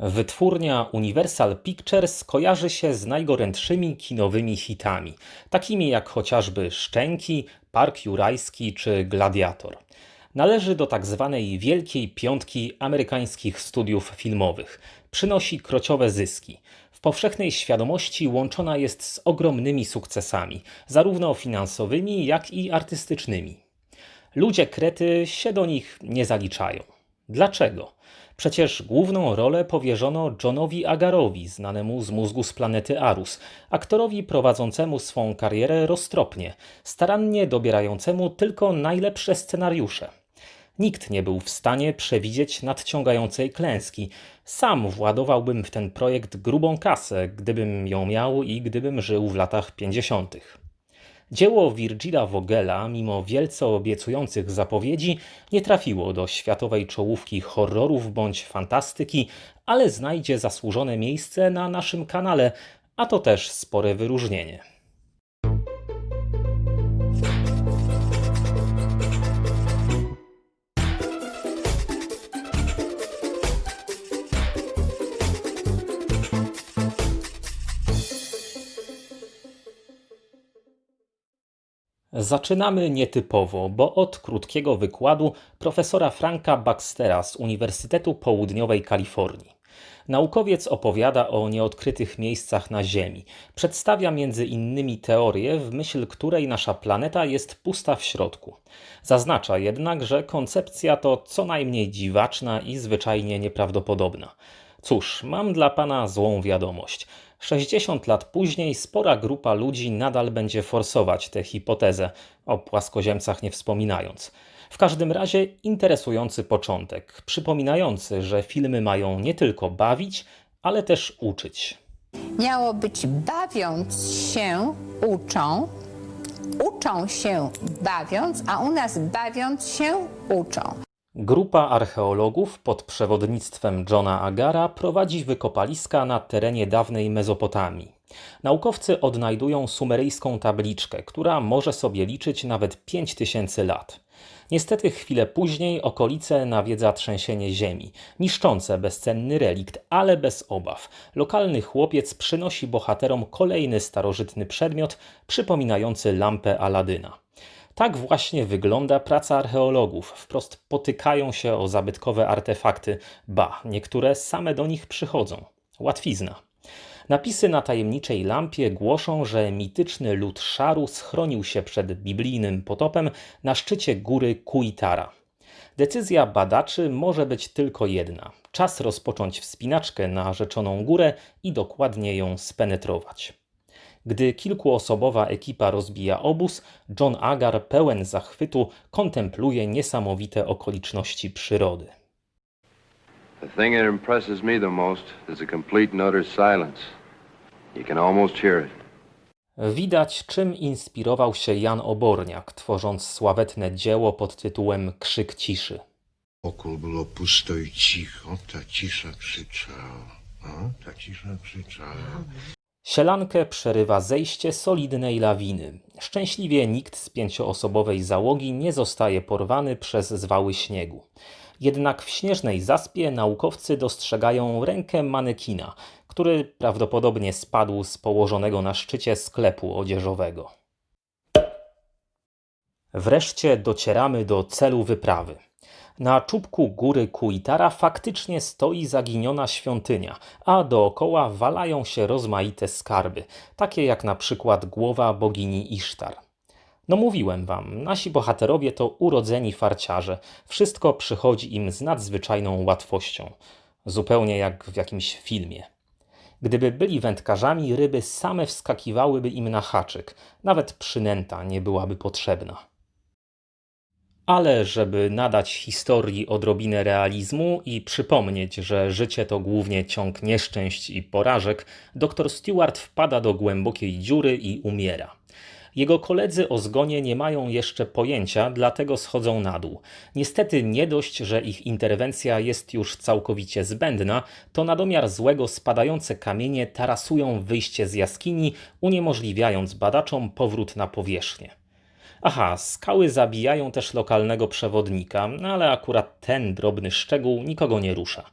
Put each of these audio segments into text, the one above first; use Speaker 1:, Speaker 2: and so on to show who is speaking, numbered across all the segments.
Speaker 1: Wytwórnia Universal Pictures kojarzy się z najgorętszymi kinowymi hitami, takimi jak chociażby Szczęki, Park Jurajski czy Gladiator. Należy do tak zwanej wielkiej piątki amerykańskich studiów filmowych. Przynosi krociowe zyski. W powszechnej świadomości łączona jest z ogromnymi sukcesami, zarówno finansowymi, jak i artystycznymi. Ludzie Krety się do nich nie zaliczają. Dlaczego? Przecież główną rolę powierzono Johnowi Agarowi, znanemu z mózgu z planety Arus, aktorowi prowadzącemu swą karierę roztropnie, starannie dobierającemu tylko najlepsze scenariusze. Nikt nie był w stanie przewidzieć nadciągającej klęski. Sam władowałbym w ten projekt grubą kasę, gdybym ją miał i gdybym żył w latach 50. Dzieło Virgila Vogela, mimo wielce obiecujących zapowiedzi, nie trafiło do światowej czołówki horrorów bądź fantastyki, ale znajdzie zasłużone miejsce na naszym kanale, a to też spore wyróżnienie. Zaczynamy nietypowo, bo od krótkiego wykładu profesora Franka Baxtera z Uniwersytetu Południowej Kalifornii. Naukowiec opowiada o nieodkrytych miejscach na Ziemi. Przedstawia między innymi teorię, w myśl której nasza planeta jest pusta w środku. Zaznacza jednak, że koncepcja to co najmniej dziwaczna i zwyczajnie nieprawdopodobna. Cóż, mam dla pana złą wiadomość. 60 lat później spora grupa ludzi nadal będzie forsować tę hipotezę, o płaskoziemcach nie wspominając. W każdym razie interesujący początek, przypominający, że filmy mają nie tylko bawić, ale też uczyć.
Speaker 2: Miało być bawiąc się uczą, uczą się bawiąc, a u nas bawiąc się uczą.
Speaker 1: Grupa archeologów pod przewodnictwem Johna Agara prowadzi wykopaliska na terenie dawnej Mezopotamii. Naukowcy odnajdują sumeryjską tabliczkę, która może sobie liczyć nawet 5000 lat. Niestety chwilę później okolice nawiedza trzęsienie ziemi, niszczące bezcenny relikt, ale bez obaw. Lokalny chłopiec przynosi bohaterom kolejny starożytny przedmiot przypominający lampę Aladyna. Tak właśnie wygląda praca archeologów. Wprost potykają się o zabytkowe artefakty, ba, niektóre same do nich przychodzą. Łatwizna. Napisy na tajemniczej lampie głoszą, że mityczny lud szaru schronił się przed biblijnym potopem na szczycie góry Kuitara. Decyzja badaczy może być tylko jedna: czas rozpocząć wspinaczkę na rzeczoną górę i dokładnie ją spenetrować. Gdy kilkuosobowa ekipa rozbija obóz, John Agar pełen zachwytu kontempluje niesamowite okoliczności przyrody.
Speaker 3: The thing that impresses me the most is the complete and utter silence. You can almost hear it.
Speaker 1: Widać, czym inspirował się Jan Oborniak, tworząc sławetne dzieło pod tytułem Krzyk ciszy.
Speaker 4: Wokół było pusto i cicho, ta cisza krzyczała. A, ta cisza krzyczała.
Speaker 1: Sielankę przerywa zejście solidnej lawiny. Szczęśliwie nikt z pięcioosobowej załogi nie zostaje porwany przez zwały śniegu. Jednak w śnieżnej zaspie naukowcy dostrzegają rękę manekina, który prawdopodobnie spadł z położonego na szczycie sklepu odzieżowego. Wreszcie docieramy do celu wyprawy. Na czubku góry Kuitara faktycznie stoi zaginiona świątynia, a dookoła walają się rozmaite skarby, takie jak na przykład głowa bogini Isztar. No mówiłem wam, nasi bohaterowie to urodzeni farciarze. Wszystko przychodzi im z nadzwyczajną łatwością. Zupełnie jak w jakimś filmie. Gdyby byli wędkarzami, ryby same wskakiwałyby im na haczyk. Nawet przynęta nie byłaby potrzebna. Ale żeby nadać historii odrobinę realizmu i przypomnieć, że życie to głównie ciąg nieszczęść i porażek, dr Stewart wpada do głębokiej dziury i umiera. Jego koledzy o zgonie nie mają jeszcze pojęcia, dlatego schodzą na dół. Niestety nie dość, że ich interwencja jest już całkowicie zbędna, to na domiar złego spadające kamienie tarasują wyjście z jaskini, uniemożliwiając badaczom powrót na powierzchnię. Aha, skały zabijają też lokalnego przewodnika, no ale akurat ten drobny szczegół nikogo nie rusza.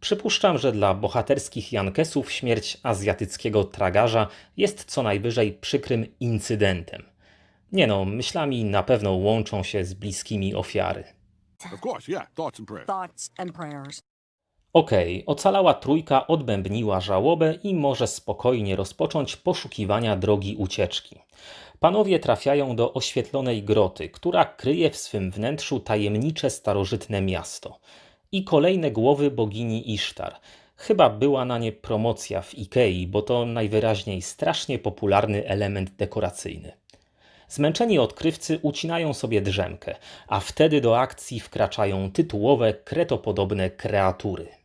Speaker 1: Przypuszczam, że dla bohaterskich Jankesów śmierć azjatyckiego tragarza jest co najwyżej przykrym incydentem. Nie no, myślami na pewno łączą się z bliskimi ofiary.
Speaker 5: Of course, yeah. Thoughts and prayers.
Speaker 6: thoughts and prayers.
Speaker 1: Okej, ocalała trójka odbębniła żałobę i może spokojnie rozpocząć poszukiwania drogi ucieczki. Panowie trafiają do oświetlonej groty, która kryje w swym wnętrzu tajemnicze starożytne miasto. I kolejne głowy bogini Isztar. Chyba była na nie promocja w Ikei, bo to najwyraźniej strasznie popularny element dekoracyjny. Zmęczeni odkrywcy ucinają sobie drzemkę, a wtedy do akcji wkraczają tytułowe kretopodobne kreatury.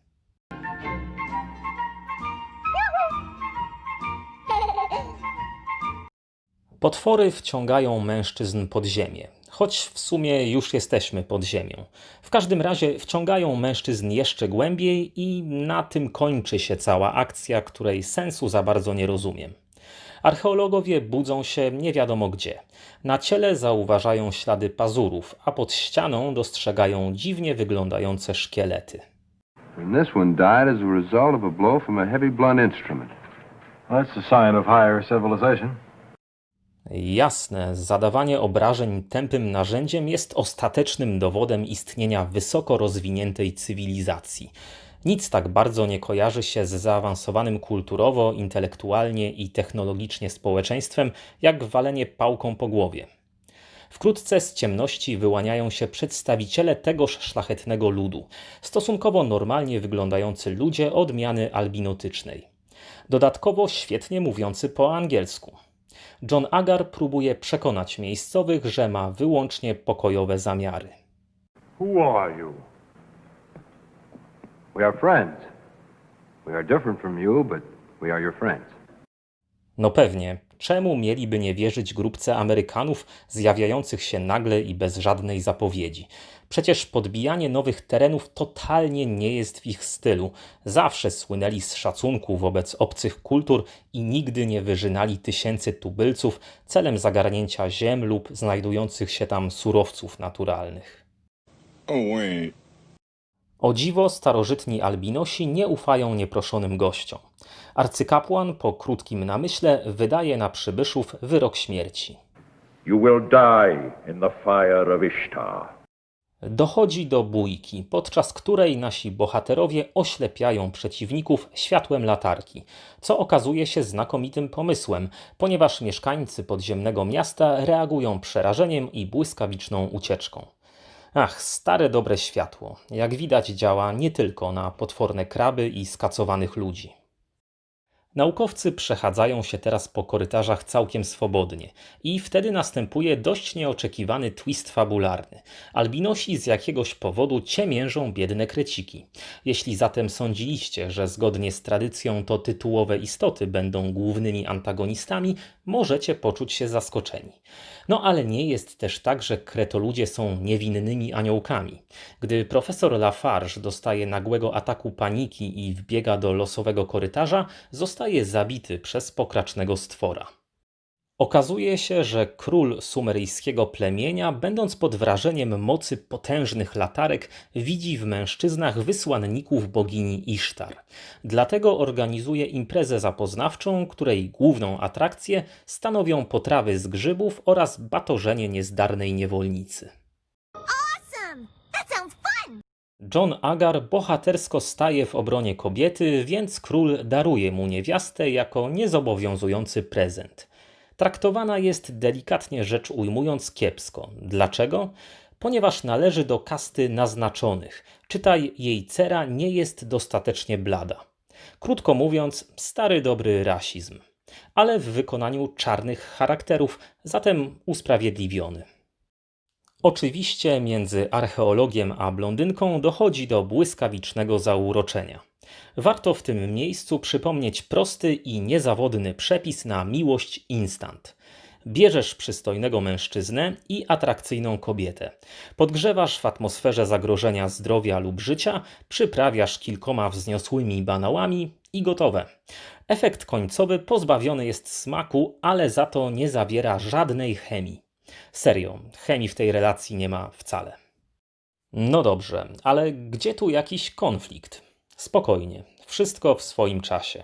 Speaker 1: Potwory wciągają mężczyzn pod ziemię, choć w sumie już jesteśmy pod ziemią. W każdym razie wciągają mężczyzn jeszcze głębiej i na tym kończy się cała akcja, której sensu za bardzo nie rozumiem. Archeologowie budzą się nie wiadomo gdzie. Na ciele zauważają ślady pazurów, a pod ścianą dostrzegają dziwnie wyglądające szkielety.
Speaker 3: And this one died as a result of a blow from a heavy blunt instrument.
Speaker 7: That's a sign of higher civilization.
Speaker 1: Jasne, zadawanie obrażeń tępym narzędziem jest ostatecznym dowodem istnienia wysoko rozwiniętej cywilizacji. Nic tak bardzo nie kojarzy się z zaawansowanym kulturowo, intelektualnie i technologicznie społeczeństwem, jak walenie pałką po głowie. Wkrótce z ciemności wyłaniają się przedstawiciele tegoż szlachetnego ludu, stosunkowo normalnie wyglądający ludzie odmiany albinotycznej. Dodatkowo świetnie mówiący po angielsku. John Agar próbuje przekonać miejscowych, że ma wyłącznie pokojowe zamiary.
Speaker 7: Who are you?
Speaker 3: We are friends. We are different from you, but we are your friends.
Speaker 1: No pewnie, czemu mieliby nie wierzyć grupce Amerykanów zjawiających się nagle i bez żadnej zapowiedzi? Przecież podbijanie nowych terenów totalnie nie jest w ich stylu. Zawsze słynęli z szacunku wobec obcych kultur i nigdy nie wyżynali tysięcy tubylców celem zagarnięcia ziem lub znajdujących się tam surowców naturalnych.
Speaker 5: Oh, wait.
Speaker 1: O dziwo starożytni albinosi nie ufają nieproszonym gościom. Arcykapłan po krótkim namyśle wydaje na przybyszów wyrok śmierci.
Speaker 8: You will die in the fire of Ishtar.
Speaker 1: Dochodzi do bójki, podczas której nasi bohaterowie oślepiają przeciwników światłem latarki, co okazuje się znakomitym pomysłem, ponieważ mieszkańcy podziemnego miasta reagują przerażeniem i błyskawiczną ucieczką. Ach, stare dobre światło. Jak widać, działa nie tylko na potworne kraby i skacowanych ludzi. Naukowcy przechadzają się teraz po korytarzach całkiem swobodnie i wtedy następuje dość nieoczekiwany twist fabularny. Albinosi z jakiegoś powodu ciemiężą biedne kreciki. Jeśli zatem sądziliście, że zgodnie z tradycją to tytułowe istoty będą głównymi antagonistami, możecie poczuć się zaskoczeni. No ale nie jest też tak, że kretoludzie są niewinnymi aniołkami. Gdy profesor Lafarge dostaje nagłego ataku paniki i wbiega do losowego korytarza, zostaje zabity przez pokracznego stwora. Okazuje się, że król sumeryjskiego plemienia, będąc pod wrażeniem mocy potężnych latarek, widzi w mężczyznach wysłanników bogini Isztar. Dlatego organizuje imprezę zapoznawczą, której główną atrakcję stanowią potrawy z grzybów oraz batorzenie niezdarnej niewolnicy. John Agar bohatersko staje w obronie kobiety, więc król daruje mu niewiastę jako niezobowiązujący prezent. Traktowana jest delikatnie rzecz ujmując kiepsko. Dlaczego? Ponieważ należy do kasty naznaczonych. Czytaj, jej cera nie jest dostatecznie blada. Krótko mówiąc, stary dobry rasizm. Ale w wykonaniu czarnych charakterów, zatem usprawiedliwiony. Oczywiście między archeologiem a blondynką dochodzi do błyskawicznego zauroczenia. Warto w tym miejscu przypomnieć prosty i niezawodny przepis na miłość instant. Bierzesz przystojnego mężczyznę i atrakcyjną kobietę. Podgrzewasz w atmosferze zagrożenia zdrowia lub życia, przyprawiasz kilkoma wzniosłymi banałami i gotowe. Efekt końcowy pozbawiony jest smaku, ale za to nie zawiera żadnej chemii. Serio, chemii w tej relacji nie ma wcale. No dobrze, ale gdzie tu jakiś konflikt? Spokojnie, wszystko w swoim czasie.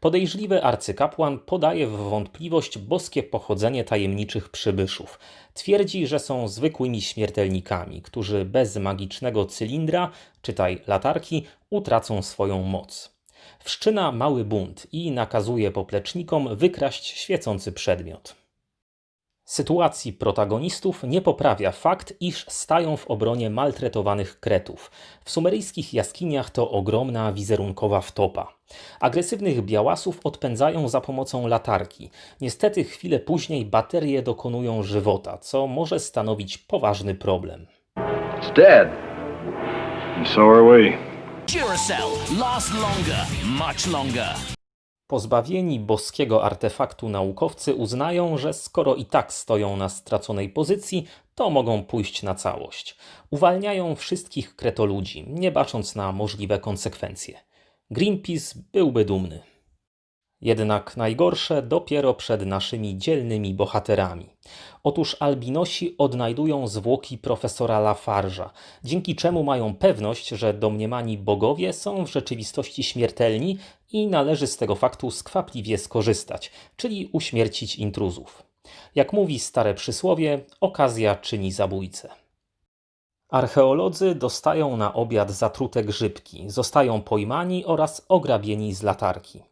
Speaker 1: Podejrzliwy arcykapłan podaje w wątpliwość boskie pochodzenie tajemniczych przybyszów. Twierdzi, że są zwykłymi śmiertelnikami, którzy bez magicznego cylindra, czytaj latarki, utracą swoją moc. Wszczyna mały bunt i nakazuje poplecznikom wykraść świecący przedmiot. Sytuacji protagonistów nie poprawia fakt, iż stają w obronie maltretowanych kretów. W sumeryjskich jaskiniach to ogromna wizerunkowa wtopa. Agresywnych białasów odpędzają za pomocą latarki. Niestety chwilę później baterie dokonują żywota, co może stanowić poważny problem.
Speaker 8: It's dead.
Speaker 7: And so are we.
Speaker 6: Duracell lasts longer, much longer.
Speaker 1: Pozbawieni boskiego artefaktu naukowcy uznają, że skoro i tak stoją na straconej pozycji, to mogą pójść na całość. Uwalniają wszystkich kretoludzi, nie bacząc na możliwe konsekwencje. Greenpeace byłby dumny. Jednak najgorsze dopiero przed naszymi dzielnymi bohaterami. Otóż albinosi odnajdują zwłoki profesora Lafarge'a, dzięki czemu mają pewność, że domniemani bogowie są w rzeczywistości śmiertelni i należy z tego faktu skwapliwie skorzystać, czyli uśmiercić intruzów. Jak mówi stare przysłowie, okazja czyni zabójcę. Archeolodzy dostają na obiad zatrute grzybki, zostają pojmani oraz ograbieni z latarki.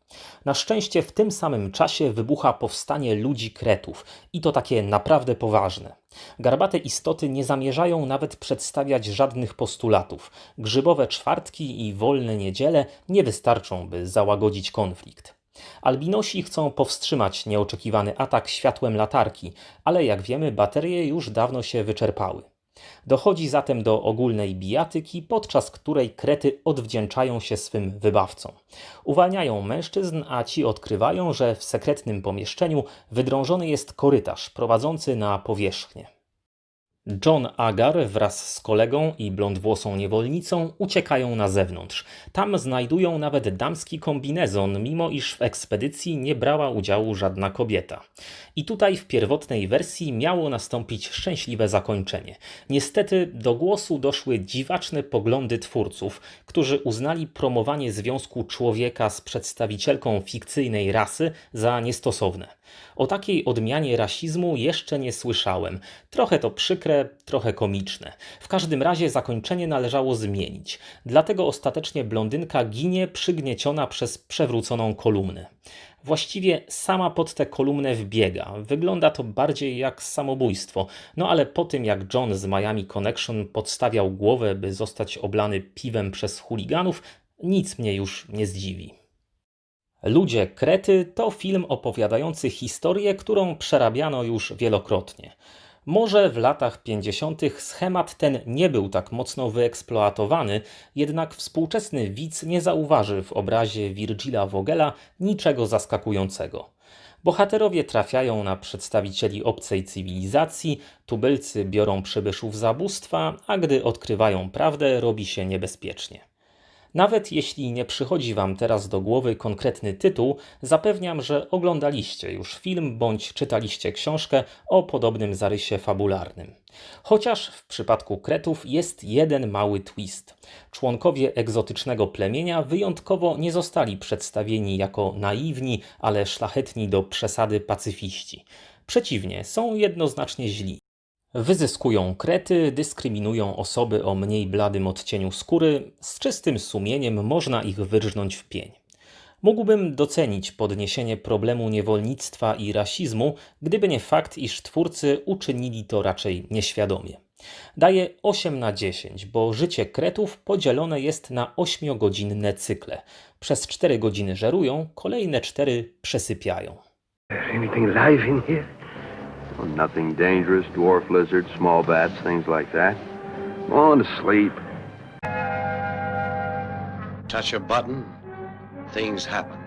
Speaker 1: Na szczęście w tym samym czasie wybucha powstanie ludzi kretów i to takie naprawdę poważne. Garbate istoty nie zamierzają nawet przedstawiać żadnych postulatów. Grzybowe czwartki i wolne niedziele nie wystarczą, by załagodzić konflikt. Albinosi chcą powstrzymać nieoczekiwany atak światłem latarki, ale jak wiemy, baterie już dawno się wyczerpały. Dochodzi zatem do ogólnej bijatyki, podczas której krety odwdzięczają się swym wybawcom. Uwalniają mężczyzn, a ci odkrywają, że w sekretnym pomieszczeniu wydrążony jest korytarz prowadzący na powierzchnię. John Agar wraz z kolegą i blondwłosą niewolnicą uciekają na zewnątrz. Tam znajdują nawet damski kombinezon, mimo iż w ekspedycji nie brała udziału żadna kobieta. I tutaj w pierwotnej wersji miało nastąpić szczęśliwe zakończenie. Niestety do głosu doszły dziwaczne poglądy twórców, którzy uznali promowanie związku człowieka z przedstawicielką fikcyjnej rasy za niestosowne. O takiej odmianie rasizmu jeszcze nie słyszałem. Trochę to przykre, trochę komiczne. W każdym razie zakończenie należało zmienić. Dlatego ostatecznie blondynka ginie przygnieciona przez przewróconą kolumnę. Właściwie sama pod tę kolumnę wbiega. Wygląda to bardziej jak samobójstwo. No ale po tym jak John z Miami Connection podstawiał głowę, by zostać oblany piwem przez chuliganów, nic mnie już nie zdziwi. Ludzie Krety to film opowiadający historię, którą przerabiano już wielokrotnie. Może w latach 50. schemat ten nie był tak mocno wyeksploatowany, jednak współczesny widz nie zauważy w obrazie Virgila Vogela niczego zaskakującego. Bohaterowie trafiają na przedstawicieli obcej cywilizacji, tubylcy biorą przybyszów za bóstwa, a gdy odkrywają prawdę, robi się niebezpiecznie. Nawet jeśli nie przychodzi Wam teraz do głowy konkretny tytuł, zapewniam, że oglądaliście już film bądź czytaliście książkę o podobnym zarysie fabularnym. Chociaż w przypadku Kretów jest jeden mały twist. Członkowie egzotycznego plemienia wyjątkowo nie zostali przedstawieni jako naiwni, ale szlachetni do przesady pacyfiści. Przeciwnie, są jednoznacznie źli. Wyzyskują krety, dyskryminują osoby o mniej bladym odcieniu skóry, z czystym sumieniem można ich wyrżnąć w pień. Mógłbym docenić podniesienie problemu niewolnictwa i rasizmu, gdyby nie fakt, iż twórcy uczynili to raczej nieświadomie. Daję 8 na 10, bo życie kretów podzielone jest na 8-godzinne cykle. Przez 4 godziny żerują, kolejne 4 przesypiają.
Speaker 3: Anything? Oh, nothing dangerous. Dwarf lizards, small bats, things like that. Go on to sleep.
Speaker 4: Touch a button, things happen.